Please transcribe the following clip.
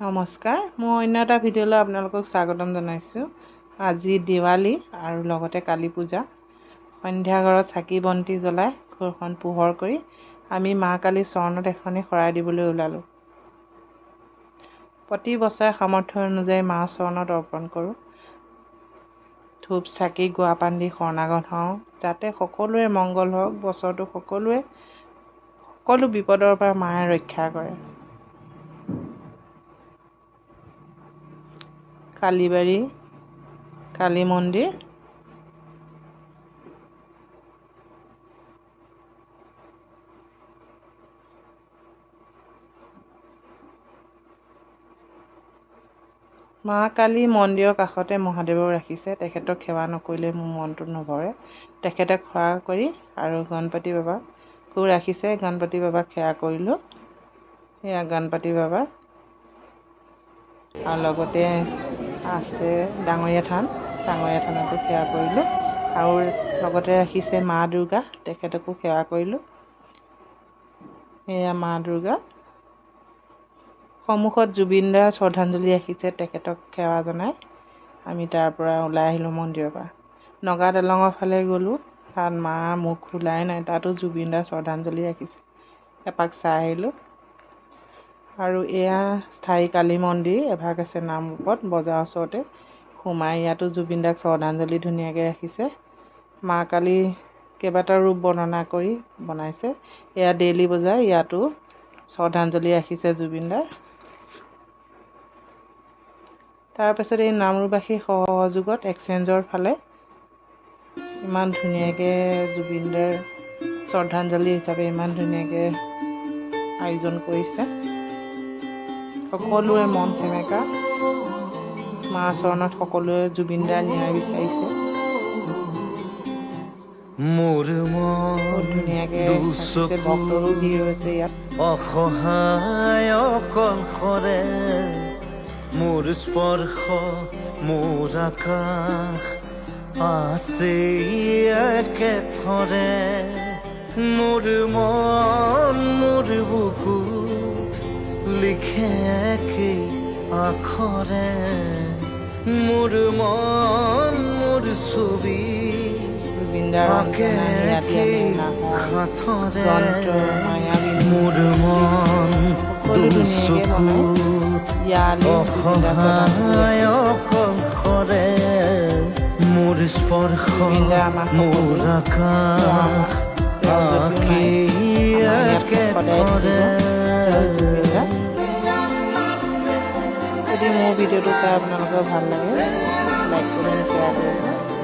নমস্কাৰ মই অন্য এটা ভিডিঅ'লৈ আপোনালোকক স্বাগতম জনাইছোঁ। আজি দেৱালী আৰু লগতে কালী পূজা। সন্ধ্যা ঘৰত চাকি বন্তি জ্বলাই ঘৰখন পোহৰ কৰি আমি মা কালীৰ চৰণত এখনি শৰাই দিবলৈ ওলালোঁ। প্ৰতি বছৰে সামৰ্থ্য অনুযায়ী মাৰ চৰণত অৰ্পণ কৰোঁ। ধূপ চাকি গুৱা পাণ দি শৰণাগত হওঁ যাতে সকলোৰে মংগল হওক বছৰটো সকলোৱে সকলো বিপদৰ পৰা মায়ে ৰক্ষা কৰে। কালীবাৰী কালী মন্দিৰ। মা কালী মন্দিৰৰ কাষতে মহাদেৱক ৰাখিছে। তেখেতক সেৱা নকৰিলে মোৰ মনটো নভৰে। তেখেতক সেৱা কৰি আৰু গণপতি বাবাকো ৰাখিছে। গণপতি বাবাক সেৱা কৰিলোঁ। সেয়া গণপতি বাবা। আৰু লগতে আছে ডাঙৰীয়া থান। ডাঙৰীয়া থানতো সেৱা কৰিলোঁ। আৰু লগতে ৰাখিছে মা দুৰ্গা তেখেতকো সেৱা কৰিলোঁ। এয়া মা দুৰ্গা। সন্মুখত জুবিন দাৰ শ্ৰদ্ধাঞ্জলি ৰাখিছে তেখেতক সেৱা জনাই। আমি তাৰ পৰা ওলাই আহিলোঁ মন্দিৰৰ পৰা। নগা দলঙৰ ফালে গ'লোঁ। তাত মাৰ মুখ খোলাই নাই তাতো জুবিন দাৰ শ্ৰদ্ধাঞ্জলি ৰাখিছে এপাক চাই আহিলোঁ। আৰু এয়া স্থায়ী কালী মন্দিৰ এভাগ আছে নামৰূপত বজাৰৰ ওচৰতে। সোমাই ইয়াতো জুবিন দাক শ্ৰদ্ধাঞ্জলি ধুনীয়াকৈ ৰাখিছে। মা কালী কেইবাটাও ৰূপ বৰ্ণনা কৰি বনাইছে। এয়া ডেইলি বজাৰ ইয়াতো শ্ৰদ্ধাঞ্জলি ৰাখিছে জুবিন দাৰ তাৰপাছত এই নামৰূপবাসী সহযোগত এক্সচেঞ্জৰ ফালে ইমান ধুনীয়াকৈ জুবিনদাৰ শ্ৰদ্ধাঞ্জলি হিচাপে ইমান ধুনীয়াকৈ আয়োজন কৰিছে। সকলোৰে মন সেমেকা মা চৰণত সকলোৱে জুবিনদাৰ ন্যায় বিচাৰিছে। মোৰ বহুত ধুনীয়াকৈ ভক্তৰো ভিৰ হৈছে ইয়াত। অসহায় অকলশৰে। মোৰ স্পৰ্শ মোৰ আকাশ আছে একেথৰে মোৰ মন মোৰ বুকুত লিখে একে আখরে? মোর মন মোর ছবি আকে একে খাথরে মোর মন দুসুকুত অসহায় অকঘরে মোর স্পর্শ মোর আকাশ আকে একে ভিডিঅটো পাই আপোনালোকৰ ভালো লাগে লাইক করবেন শেয়ার করবেন।